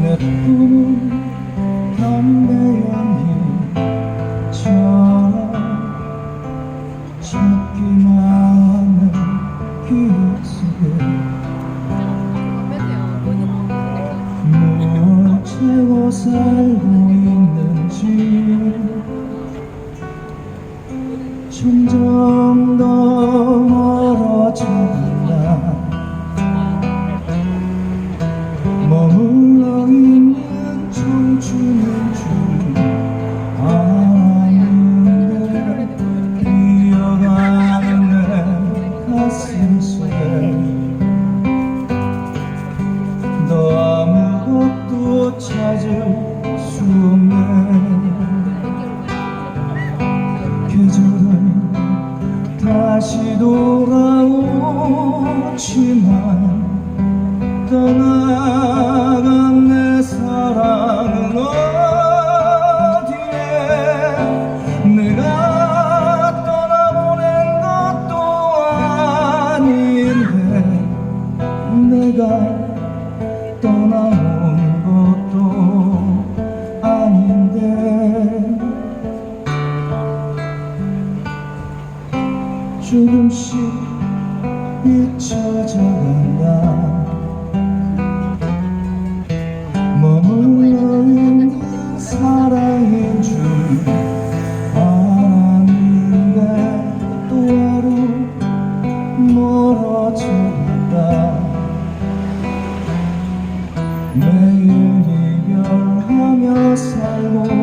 내 꿈은 담배 연기처럼 찾기만 하는 기억 속에 뭘 채워 살고 점점 더 멀어져간다 머물러 있는 청춘인 줄 아는데 뛰어가는 내 가슴 속에. 너 아무것도 찾을 수 없는 다시 돌아오지만 조금씩 잊혀져 간다 머물러 있는 사랑인 줄 아는데 또 하루 멀어져 간다 매일 이별하며 살고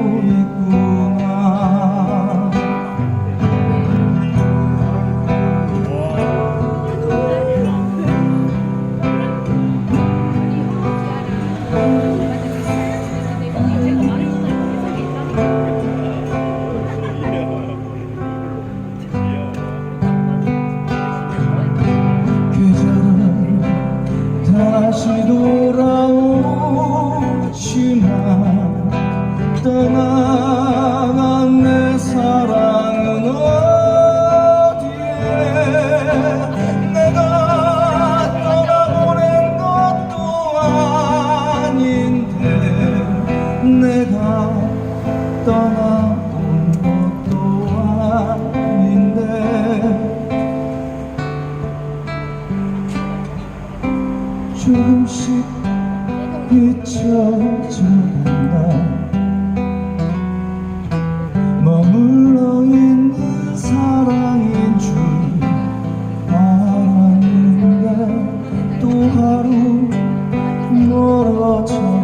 다시 돌아오지만 떠나 조금씩 비춰져간다. 머물러 있는 사랑인 줄 알았는가 또 하루 멀어져